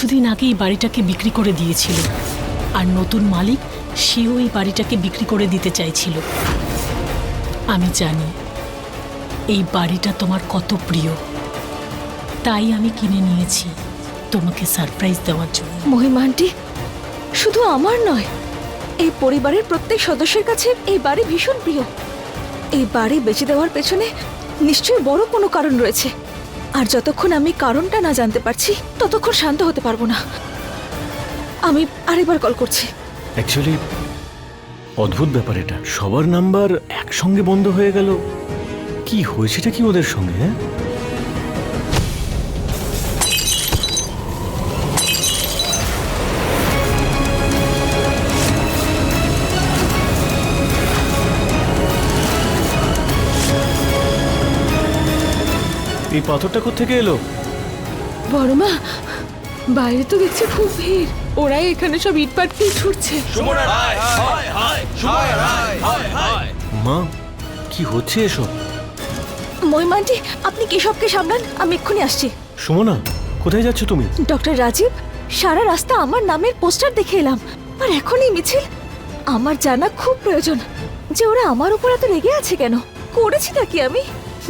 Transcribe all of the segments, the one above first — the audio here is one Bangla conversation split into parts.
কিছুদিন আগে এই বাড়িটাকে বিক্রি করে দিয়েছিল। আর নতুন মালিক সেও এই বাড়িটাকে বিক্রি করে দিতে চাইছিল। আমি জানি, এই বাড়িটা তোমার কত প্রিয়। তাই আমি কিনে নিয়েছি তোমাকে সারপ্রাইজ দেওয়ার জন্য। মহিমা আন্টি, শুধু আমার নয়, এই পরিবারের প্রত্যেক সদস্যের কাছে এই বাড়ি ভীষণ প্রিয়। এই বাড়ি বেঁচে দেওয়ার পেছনে নিশ্চয়ই বড় কোনো কারণ রয়েছে। আর যতক্ষণ আমি কারণটা না জানতে পারছি, ততক্ষণ শান্ত হতে পারব না। আমি আরেকবার কল করছি। অ্যাকচুয়ালি অদ্ভুত ব্যাপার এটা। সবার নাম্বার একসঙ্গে বন্ধ হয়ে গেল। কি হয়েছেটা কি ওদের সঙ্গে হ্যাঁ? এই পাথরটা কোথেকে এলো? বড়মা বাইরে তো দেখছি খুব ভিড়। ওরাই এখানে সব ইট পাটকেল ছুটছে। মা কি হচ্ছে এসব? মহিমা আন্টি আপনি কেশবকে সামলান? আমি এক্ষুনি আসছি। সুমনা কোথায় যাচ্ছ তুমি? ডক্টর রাজীব সারা রাস্তা আমার নামের পোস্টার দেখে এলাম। আর এখনই মিছিল আমার জানা খুব প্রয়োজন। যে ওরা আমার উপর এত রেগে আছে কেন? করেছি নাকি আমি?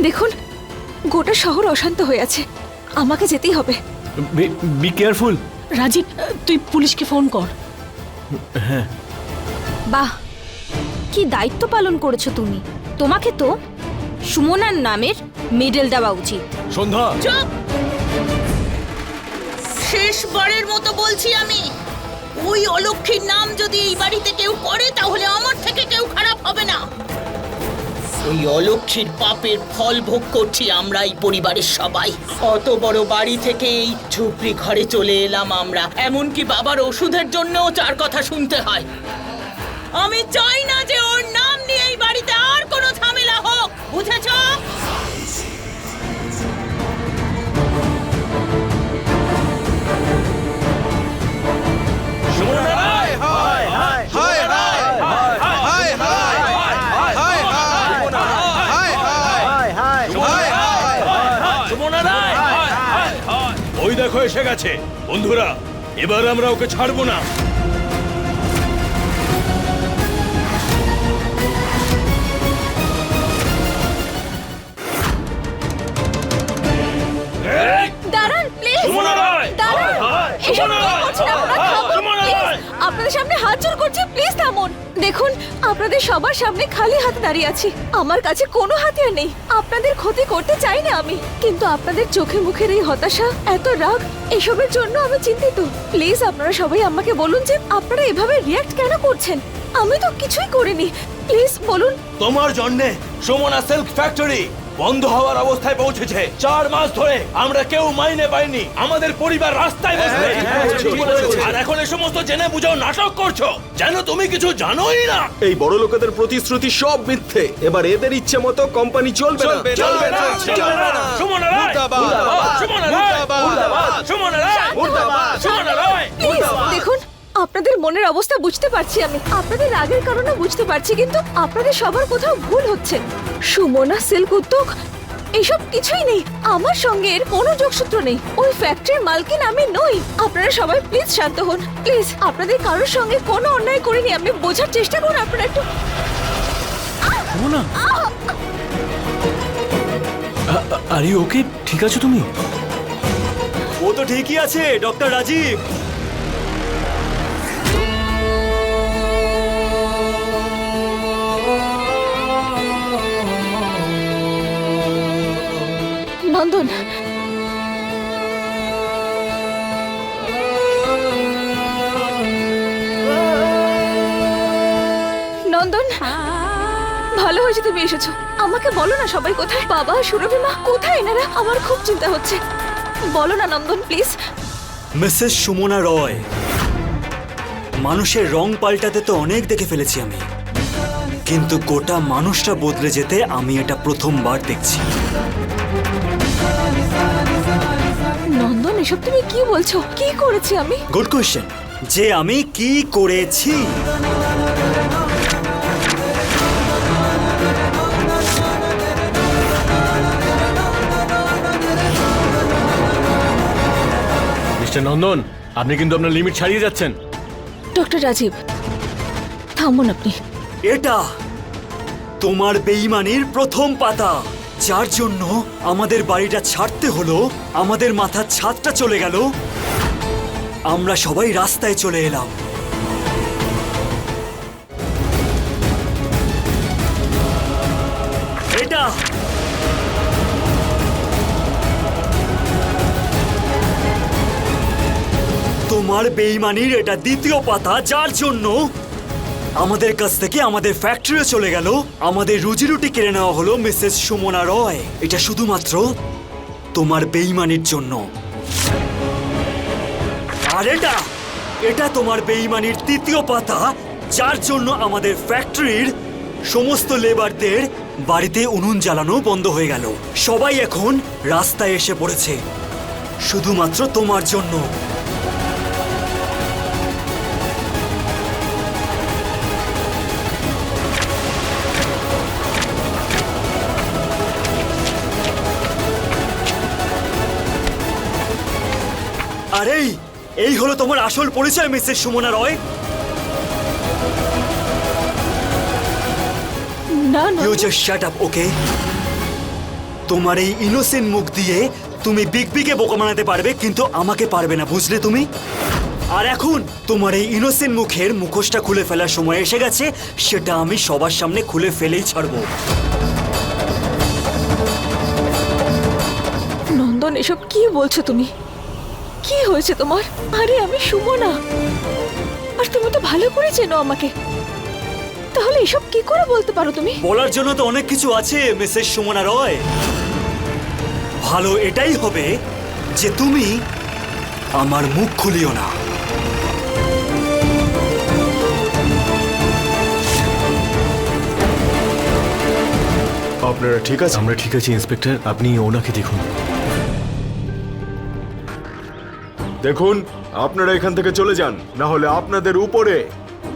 দেখুন গোটা শহর অশান্ত হয়ে আছে। আমাকে যেতেই হবে। Be careful. রাজীব তুই পুলিশকে ফোন কর। হ্যাঁ। বাহ কি দায়িত্ব পালন করেছ তুমি? তোমাকে তো সুমনার নামের মেডেল দেওয়া উচিত। সন্ধ্যা। চুপ! শেষবারের মতো বলছি আমি ওই অলক্ষীর নাম যদি এই বাড়িতে কেউ করে তাহলে আমার থেকে কেউ খারাপ হবে না। ওই অলক্ষীর পাপের ফল ভোগ করছি আমরা এই পরিবারের সবাই অত বড় বাড়ি থেকে এই ঝুপড়ি ঘরে চলে এলাম আমরা এমনকি বাবার ওষুধের জন্যও চার কথা শুনতে হয় আমি চাই না যে ওর নাম নিয়ে এই বাড়িতে আর কোনো ঝামেলা হোক বুঝেছ ওই দেখো এসে গেছে। বন্ধুরা এবার আমরা ওকে ছাড়বো না। দাঁড়ান প্লিজ! দাঁড়ান! এসব কি করছেন আপনারা হায়! থামুন সুমনা প্লিজ রায়! আপনাদের সামনে হাত জোর করছি প্লিজ থামুন। দেখুন, আপনাদের সবার সামনে খালি হাতে দাঁড়িয়ে আছি। আমার কাছে কোনো হাতিয়ার নেই। আপনাদের ক্ষতি করতে চাই না আমি। কিন্তু আপনাদের চোখে মুখের এই হতাশা, এত রাগ, এসবের জন্য আমি চিন্তিত। প্লিজ আপনারা সবাই আমাকে বলুন যে আপনারা এভাবে রিয়াক্ট কেন করছেন? আমি তো কিছুই করিনি। প্লিজ বলুন। তোমার জন্যে সুমনা সিল্ক ফ্যাক্টরি বন্ধ হওয়ার অবস্থায় পৌঁছেছে। চার মাস ধরে আমরা কেউ মাইনে পাইনি। আমাদের পরিবার রাস্তায় বসে আর এখন এই সমস্ত জেনে বুঝেও নাটক করছ। যেন তুমি কিছু জানোই না। এই বড় লোকেদের প্রতিশ্রুতি সব মিথ্যে। এবার এদের ইচ্ছে মতো কোম্পানি চলবে না। চলবে না চলবে না সুমনা রায়! সুমনা রায়! সুমনা রায়! সুমনা রায়! প্লিজ দেখুন আপনাদের মনের অবস্থা বুঝতে পারছি আমি। আপনাদের রাগের কারণে বুঝতে পারছি কিন্তু আপনাদের সবার কোথাও ভুল হচ্ছে। সুমনা সিল্ক উদ্যোগ এসব কিছুই নেই। আমার সঙ্গে এর কোনো যোগসূত্র নেই। ওই ফ্যাক্টরির মালকিন আমি নই। আপনারা সবাই প্লিজ শান্ত হন। প্লিজ আপনাদের কারোর সঙ্গে কোনো অন্যায় করিনি। আমি বোঝার চেষ্টা করুন আপনারা একটু সুমনা। আর ওকে ঠিক আছো তুমি? ও তো ঠিকই আছে ডক্টর রাজীব। নন্দন নন্দন, ভালো হয়েছে তুমি এসেছ। আমাকে বলো না সবাই কোথায়? বাবা, সুরভি মা, কোথায় এনারা? আমার খুব চিন্তা হচ্ছে। বলো না নন্দন, প্লিজ। মিসেস সুমনা রয়, মানুষের রং পাল্টাতে তো অনেক দেখে ফেলেছি আমি। কিন্তু গোটা মানুষটা বদলে যেতে আমি এটা প্রথমবার দেখছি। এসব তুমি কি বলছো? কি করেছি আমি? গুড কোয়েশ্চেন যে আমি কি করেছি? মিস্টার নন্দন আপনি কিন্তু আপনার লিমিট ছাড়িয়ে যাচ্ছেন। ডক্টর রাজীব থামুন আপনি। এটা তোমার বেইমানির প্রথম পাতা। যার জন্য আমাদের বাড়িটা ছাড়তে হলো, আমাদের মাথার ছাদটা চলে গেল, আমরা সবাই রাস্তায় চলে এলাম। এটা! তোমার বেইমানির এটা দ্বিতীয় পাতা, যার জন্য আমাদের কাছ থেকে আমাদের ফ্যাক্টরিও চলে গেল। আমাদের রুজি রুটি কেড়ে নেওয়া হলো মিসেস সুমনা রয়। এটা শুধুমাত্র তোমার বেইমানির জন্য। আর এটা এটা তোমার বেইমানির তৃতীয় পাতা, যার জন্য আমাদের ফ্যাক্টরির সমস্ত লেবারদের বাড়িতে উনুন জ্বালানো বন্ধ হয়ে গেল। সবাই এখন রাস্তায় এসে পড়েছে। শুধুমাত্র তোমার জন্য। আর এই হলো তোমার আসল পরিচয় মিসেস সুমনা রয়। না না। You just shut up okay তোমার এই ইনোসেন্ট মুখ দিয়ে তুমি বিগ বিগে বোকা বানাতে পারবে কিন্তু আমাকে পারবে না বুঝলে তুমি? আর এখন তোমার এই ইনোসেন্ট মুখের মুখোশটা খুলে ফেলার সময় এসে গেছে সেটা আমি সবার সামনে খুলে ফেলেই ছাড়বো। নন্দন এসব কি বলছো তুমি? কি হয়েছে তোমার? আরে আমি সুমনা আর তুমি তো ভালো করে চেনো আমাকে। তাহলে এসব কি করে বলতে পারো তুমি? বলার জন্য তো অনেক কিছু আছে মিসেস সুমনা রয়। ভালো এটাই হবে যে তুমি আমার মুখ খুলিও না। আপনারা ঠিক আছে আমরা ঠিক আছি ইন্সপেক্টর। আপনি ওনাকে দেখুন। দেখুন আপনারা এখান থেকে চলে যান। না হলে আপনাদের উপরে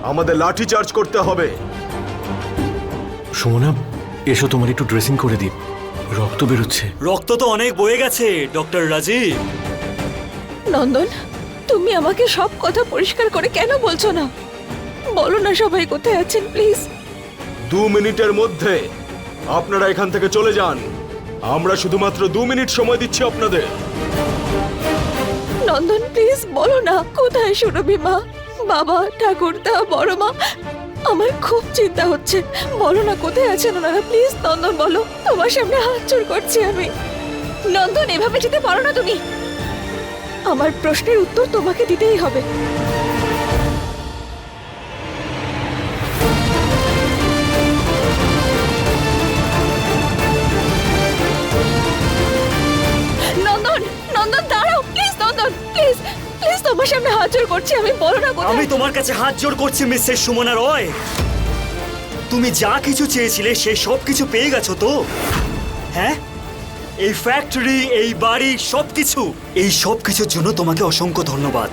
আমাদের লাঠি চার্জ করতে হবে। সুমনা এসো তোমার একটু ড্রেসিং করে দিই। রক্ত বেরোচ্ছে। রক্ত তো অনেক বয়ে গেছে ডক্টর রাজীব। নন্দন তুমি আমাকে সব কথা পরিষ্কার করে কেন বলছো না? বলো না সবাই কোথায় আছেন প্লিজ। দু মিনিটের মধ্যে আপনারা এখান থেকে চলে যান। আমরা শুধুমাত্র দু মিনিট সময় দিচ্ছি আপনাদের। নন্দন প্লিজ বলো না, কোথায় সুরভি মা? বাবা, ঠাকুর ঠাকুরদা বড় মা, আমার খুব চিন্তা হচ্ছে। বলো না, কোথায় আছেন ওনারা? প্লিজ নন্দন বলো, তোমার সামনে হাত জোড় করছি আমি। নন্দন, এভাবে যেতে পারো না তুমি। আমার প্রশ্নের উত্তর তোমাকে দিতেই হবে। নন্দন নন্দন নন্দন প্লিজ প্লিজ তোমার সামনে হাত জোড় করছি আমি বলো না কোথায় আমি তোমার কাছে হাত জোড় করছি মিসেস সুমনা রয় তুমি যা কিছু চেয়েছিলে সে সব কিছু পেয়ে গেছো তো? হ্যাঁ? এই ফ্যাক্টরি এই বাড়ি সব কিছু। এই সব কিছুর জন্য তোমাকে অসংখ্য ধন্যবাদ।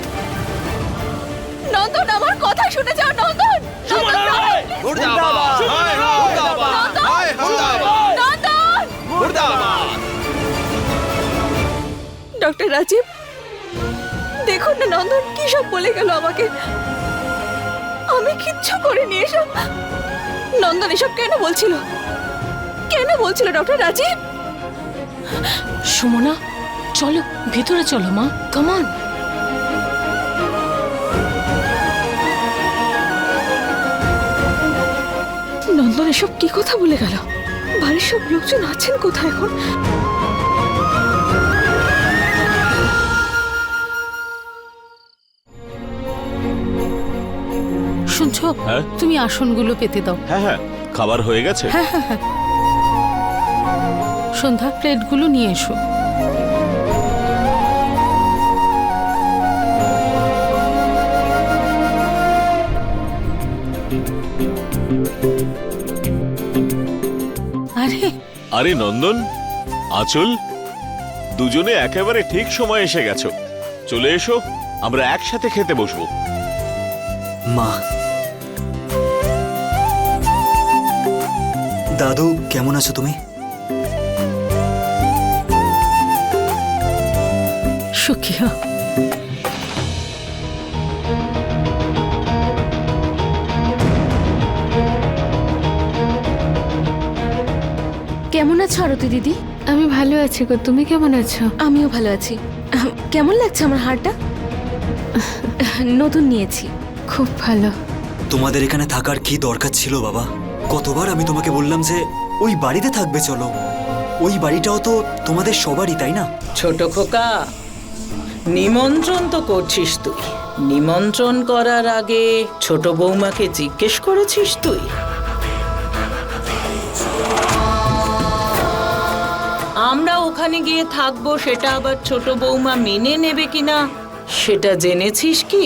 নন্দন আমার কথা শুনে যাও নন্দন। নন্দন ডক্টর রাজীব দেখুন না নন্দন কি সব বলে গেল আমাকে? আমি কিচ্ছু করিনি এসব। নন্দন এসব কেন বলছিল? কেন বলছিল ডক্টর রাজীব? সুমনা চলো ভেতরে চলো মা। কামান নন্দন এসব কি কথা বলে গেল? বাড়ির সব লোকজন আছেন কোথায় এখন? শুনছো হ্যাঁ? তুমি আসনগুলো পেতে দাও। হ্যাঁ হ্যাঁ। খাবার হয়ে গেছে? সন্ধ্যা প্লেটগুলো নিয়ে এসো। আরে। আরে নন্দন আচল দুজনে একেবারে ঠিক সময় এসে গেছো। চলে এসো আমরা একসাথে খেতে বসবো। মা দাদু কেমন আছো তুমি? কেমন আছো আরতি দিদি? আমি ভালো আছি গো তুমি কেমন আছো? আমিও ভালো আছি। কেমন লাগছে আমার হারটা? নতুন নিয়েছি খুব ভালো। তোমাদের এখানে থাকার কি দরকার ছিল বাবা? কতবার আমি তোমাকে বললাম যে ওই বাড়িতে থাকবে চলো। ওই বাড়িটাও তো তোমাদের সবারই তাই না? ছোট খোকা নিমন্ত্রণ তো করছিস তুই। নিমন্ত্রণ করার আগে ছোট বৌমাকে জিজ্ঞেস করেছিস তুই? আমরা ওখানে গিয়ে থাকব সেটা আবার ছোট বৌমা মেনে নেবে কিনা সেটা জেনেছিস কি?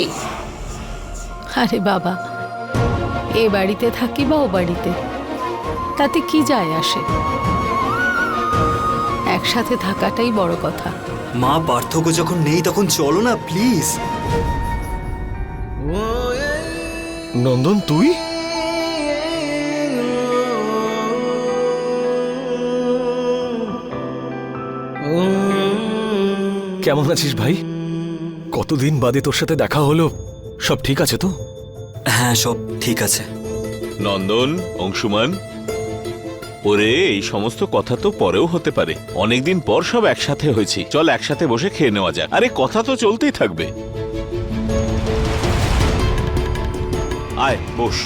আরে বাবা এ বাড়িতে থাকি বা ও বাড়িতে তাতে কি যায় আসে? একসাথে থাকাটাই বড় কথা। মা পার্থক্য যখন নেই তখন চলো না প্লিজ। নন্দন তুই? কেমন আছিস ভাই? কতদিন বাদে তোর সাথে দেখা হলো? সব ঠিক আছে তো? হ্যাঁ সব ঠিক আছে। নন্দন অংশুমান ওরে এই সমস্ত কথা তো পরেও হতে পারে। অনেকদিন পর সব একসাথে হয়েছি। চল একসাথে বসে খেয়ে নেওয়া যাক। আরে কথা তো চলতেই থাকবে। আয় বস।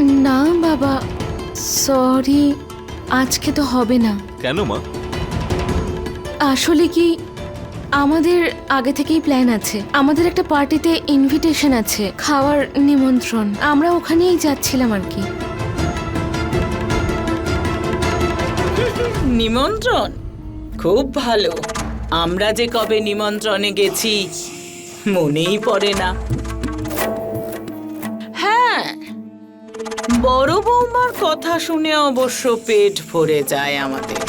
না বাবা সরি আজকে তো হবে না। কেন মা? আসলে কি আমাদের আগে থেকেই প্ল্যান আছে। আমাদের একটা পার্টিতে ইনভিটেশন আছে, খাওয়ার নিমন্ত্রণ। আমরা ওখানেই যাচ্ছিলাম আর কি। নিমন্ত্রণ? খুব ভালো। আমরা যে কবে নিমন্ত্রণে গেছি, মনেই পড়ে না। হ্যাঁ বড় বৌমার কথা শুনে অবশ্য পেট ভরে যায় আমাদের।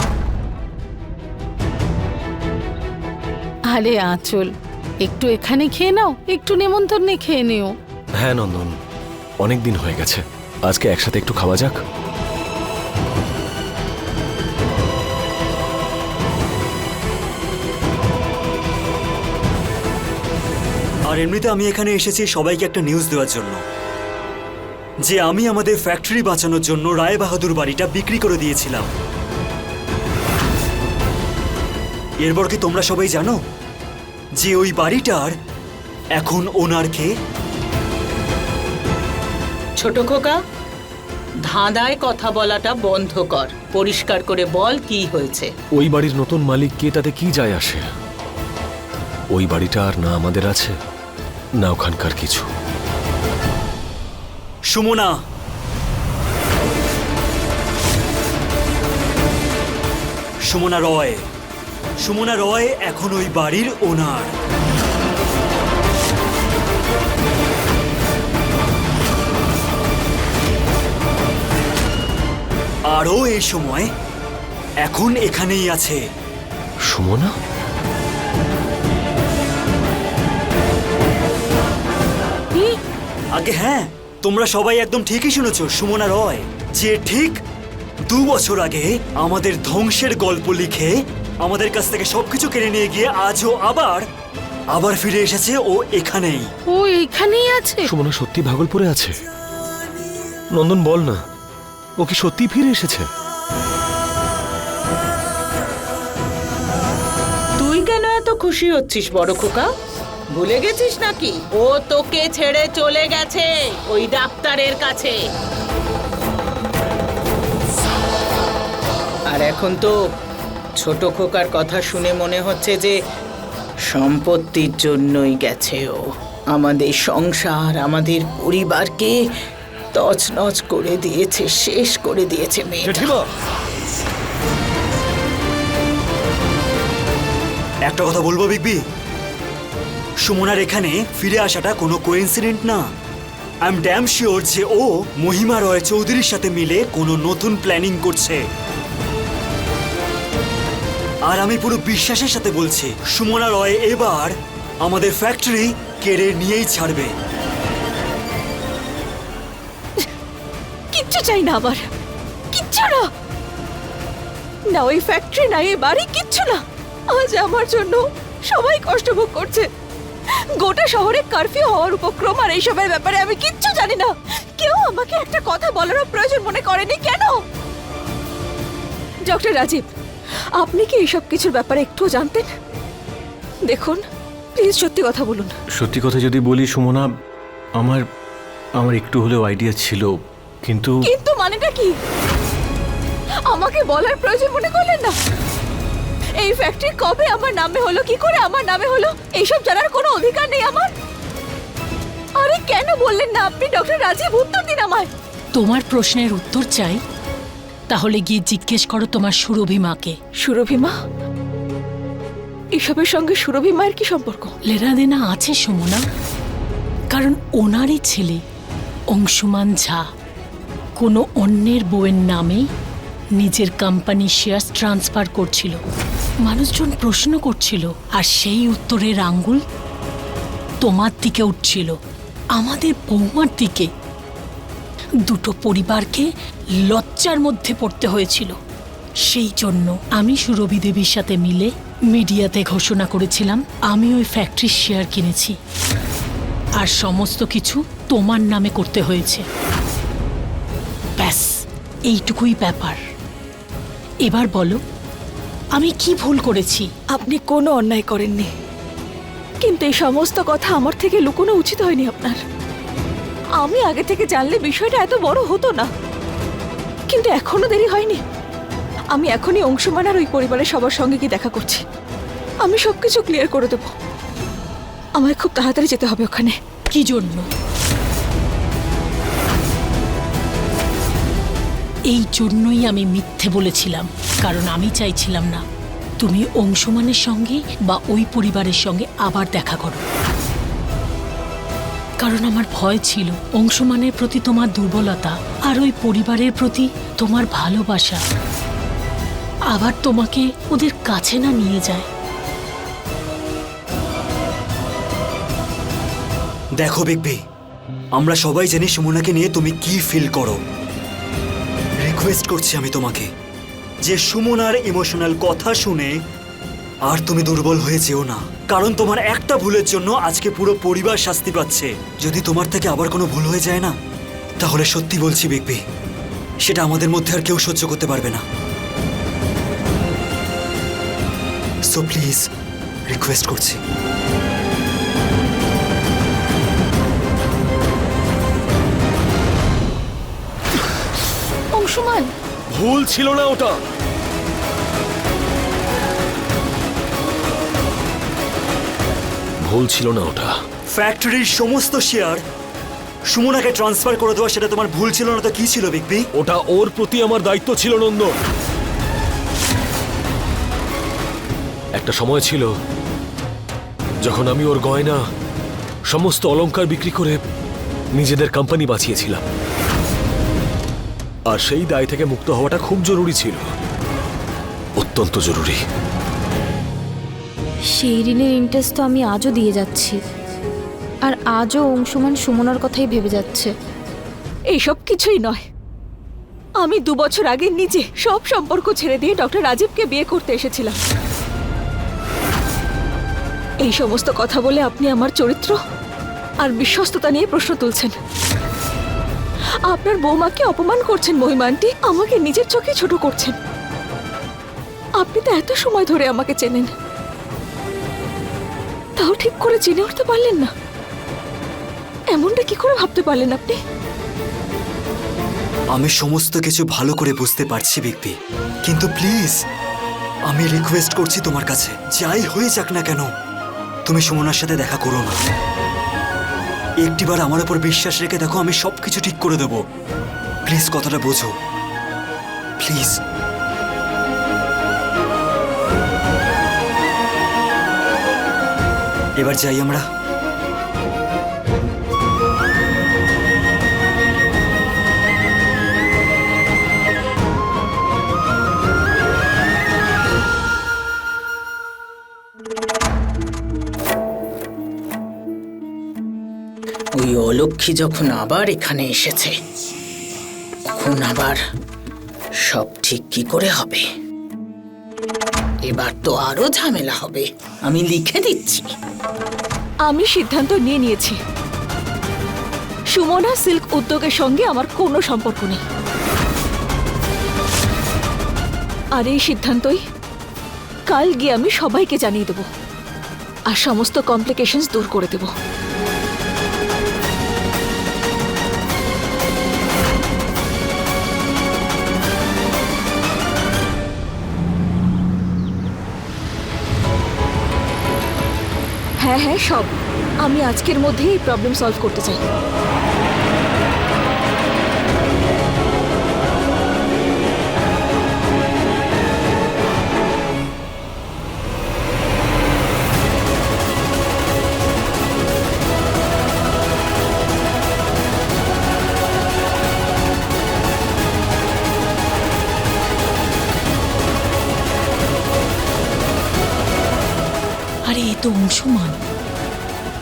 আরে আঁচল একটু এখানে খেয়ে নাও একটু নেমন্তন্নে খেয়ে নিও। হ্যাঁ নন্দন অনেক দিন হয়ে গেছে। আজকে একসাথে একটু খাওয়া যাক? আর এমনিতে আমি এখানে এসেছি সবাইকে একটা নিউজ দেওয়ার জন্য। যে আমি আমাদের ফ্যাক্টরি বাঁচানোর জন্য রায় বাহাদুর বাড়িটা বিক্রি করে দিয়েছিলাম। এরপর কি তোমরা সবাই জানো যে ওই বাড়িটার এখন ওনার কে? ছোট খোকা ধাঁধায় কথা বলাটা বন্ধ কর। পরিষ্কার করে বল কি হয়েছে। ওই বাড়ির নতুন মালিক কে তাতে কি যায় আসে? ওই বাড়িটা আর না আমাদের আছে না ওখানকার কিছু। সুমনা! সুমনা রয়! সুমনা রয় এখন ওই বাড়ির ওনার। আরও এই সময় এখন এখানেই আছে। সুমনা? আগে হ্যাঁ তোমরা সবাই একদম ঠিকই শুনেছ সুমনা রয়। যে ঠিক দু বছর আগে আমাদের ধ্বংসের গল্প লিখে আমাদের কাছ থেকে সবকিছু কেড়ে নিয়ে গিয়ে আজও আবার আবার ফিরে এসেছে ও এখানেই। ও এখানেই আছে? সুমনা সত্যি ভাগলপুরে আছে? নন্দন বল না। ও কি সত্যি ফিরে এসেছে? তুই কেন এত খুশি হচ্ছিস বড় খোকা? ভুলে গেছিস নাকি? ও তোকে ছেড়ে চলে গেছে ওই ডাক্তারের কাছে। আর এখন তো ছোট খোকার কথা শুনে মনে হচ্ছে যে সম্পত্তির জন্যই গেছে ও। আমাদের সংসার আমাদের পরিবারকে তছনছ করে দিয়েছে শেষ করে দিয়েছে মেয়েটা। একটা কথা বলব বিগবি সুমনার এখানে ফিরে আসাটা কোনো কোইন্সিডেন্ট না। আই এম ড্যাম শিওর যে ও মহিমা রয় চৌধুরীর সাথে মিলে কোনো নতুন প্ল্যানিং করছে। আর আমি পুরো বিশ্বাসের সাথে বলছি, সুমনা রয় এবার আমাদের ফ্যাক্টরি কেড়ে নিয়েই ছাড়বে। কিচ্ছু চাই না আমার কিচ্ছু না। না, ওই ফ্যাক্টরি না, এই বাড়ি কিচ্ছু না। আজ আমার জন্য সবাই কষ্ট ভোগ করছে। গোটা শহরে কারফিউ হওয়ার উপক্রম আর এইসবের ব্যাপারে আমি কিচ্ছু জানি না। কেউ আমাকে একটা কথা বলারও প্রয়োজন মনে করেনি, কেন? ডক্টর রাজীব আপনি কি এইসব কিছুর ব্যাপারে একটুও জানতেন? দেখুন প্লিজ সত্যি কথা বলুন। সত্যি কথা যদি বলি সুমনা আমার আমার একটু হলেও আইডিয়া ছিল কিন্তু কিন্তু মানেটা কি? আমাকে বলার প্রয়োজন মনে করলেন না? এই ফ্যাক্টরি কবে আমার নামে হলো কি করে আমার নামে হলো? এইসব জানার কোনো অধিকার নেই আমার? আরে কেন বললেন না আপনি? ডক্টর রাজীব উত্তর দিন আমায়। তোমার প্রশ্নের উত্তর চাই তাহলে গিয়ে জিজ্ঞেস করো তোমার সুরভি মাকে। সুরভিমা এসবের সঙ্গে সুরভি মায়ের কি সম্পর্ক? লেনাদেনা আছে সুমনা কারণ ওনারই ছেলে অংশুমান ঝা। কোনো অন্যের বউয়ের নামে নিজের কোম্পানি শেয়ার ট্রান্সফার করছিল। মানুষজন প্রশ্ন করছিল আর সেই উত্তরের আঙ্গুল তোমার দিকে উঠছিল। আমাদের বৌমার দিকে দুটো পরিবারকে লজ্জার মধ্যে পড়তে হয়েছিল। সেই জন্য আমি সুরভি দেবীর সাথে মিলে মিডিয়াতে ঘোষণা করেছিলাম, আমি ওই ফ্যাক্টরির শেয়ার কিনেছি। আর সমস্ত কিছু তোমার নামে করতে হয়েছে। ব্যাস, এইটুকুই ব্যাপার। এবার বলো, আমি কি ভুল করেছি? আপনি কোনো অন্যায় করেননি। কিন্তু এই সমস্ত কথা আমার থেকে লুকোনো উচিত হয়নি আপনার। আমি আগে থেকে জানলে বিষয়টা এত বড় হতো না। কিন্তু এখনও দেরি হয়নি। আমি এখনই অংশমান আর ওই পরিবারের সবার সঙ্গে গিয়ে দেখা করছি। আমি সবকিছু ক্লিয়ার করে দেবো। আমায় খুব তাড়াতাড়ি যেতে হবে ওখানে। কি জন্য? এই জন্যই আমি মিথ্যে বলেছিলাম, কারণ আমি চাইছিলাম না, তুমি অংশমানের সঙ্গে বা ওই পরিবারের সঙ্গে আবার দেখা করো। কারণ আমার ভয় ছিল। অংশমানের প্রতি তোমার দুর্বলতা আর ওই পরিবারের প্রতি তোমার ভালোবাসা। আবার তোমাকে ওদের কাছে না নিয়ে যায়। দেখো বিগবি আমরা সবাই জানি সুমনাকে নিয়ে তুমি কি ফিল করো। রিকোয়েস্ট করছি আমি তোমাকে যে সুমনার ইমোশনাল কথা শুনে আর তুমি দুর্বল হয়ে যেও না। কারণ তোমার একটা ভুলের জন্য আজকে পুরো পরিবার শাস্তি পাচ্ছে। যদি তোমার থেকে আবার কোনো ভুল হয়ে যায় না তাহলে সত্যি বলছি বিগবি সেটা আমাদের মধ্যে আর কেউ সহ্য করতে পারবে না। সো প্লিজ রিকোয়েস্ট করছি। অংশমান! ভুল ছিল না ওটা। ভুল ছিল না ওটা। ফ্যাক্টরির সমস্ত শেয়ার সুমনাকে ট্রান্সফার করে দেওয়া সেটা তোমার ভুল ছিল না তো কি ছিল বিগবি ওটা ওর প্রতি আমার দায়িত্ব ছিল নন্দন। একটা সময় ছিল যখন আমি ওর গয়না সমস্ত অলংকার বিক্রি করে নিজেদের কোম্পানি বাঁচিয়েছিলাম। আর সেই দায় থেকে মুক্ত হওয়াটা খুব জরুরি ছিল। অত্যন্ত জরুরি। সেই ঋণের ইন্টারেস্ট তো আমি আজও দিয়ে যাচ্ছি। আর আজও অংশমান সুমনার কথাই ভেবে যাচ্ছে। এইসব কিছুই নয়। আমি দু বছর আগে নিজে সব সম্পর্ক ছেড়ে দিয়ে ডক্টর রাজীবকে বিয়ে করতে এসেছিলাম। এই সমস্ত কথা বলে আপনি আমার চরিত্র আর বিশ্বস্ততা নিয়ে প্রশ্ন তুলছেন। আপনার বৌমাকে অপমান করছেন মহিমানটি আমাকে নিজের চোখে ছোট করছেন। আপনি তো এত সময় ধরে আমাকে চেনেন। তাও ঠিক করে চিনে উঠতে পারলেন না। এমনটা কি করে ভাবতে পারলেন আপনি? আমি সমস্ত কিছু ভালো করে বুঝতে পারছি বিগবি কিন্তু প্লিজ, আমি রিকোয়েস্ট করছি তোমার কাছে। যাই হয়ে যাক না কেন, তুমি সুমনার সাথে দেখা করো না। একটিবার আমার উপর বিশ্বাস রেখে দেখো, আমি সব কিছু ঠিক করে দেবো। প্লিজ কথাটা বোঝো। প্লিজ। এবার যাই আমরা। ওই অলক্ষী যখন আবার এখানে এসেছে, তখন আবার সব ঠিক কি করে হবে? এবার তো আরও ঝামেলা হবে। আমি লিখে দিচ্ছি। আমি সিদ্ধান্ত নিয়ে নিয়েছি। সুমনা সিল্ক উদ্যোগের সঙ্গে আমার কোনো সম্পর্ক নেই। আর এই সিদ্ধান্তই কাল গিয়ে আমি সবাইকে জানিয়ে দেব। আর সমস্ত কমপ্লিকেশনস দূর করে দেব। হ্যাঁ হ্যাঁ সব। আমি আজকের মধ্যেই এই প্রবলেম সলভ করতে চাই। অংশমান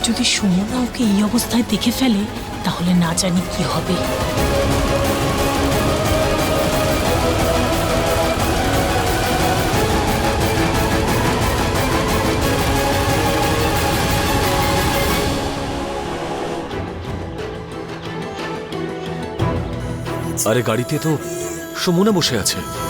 যদি সুমনা ওকে এই অবস্থায় দেখে ফেলে, তাহলে না জানি কি হবে। আরে গাড়িতে তো সুমনা বসে আছে।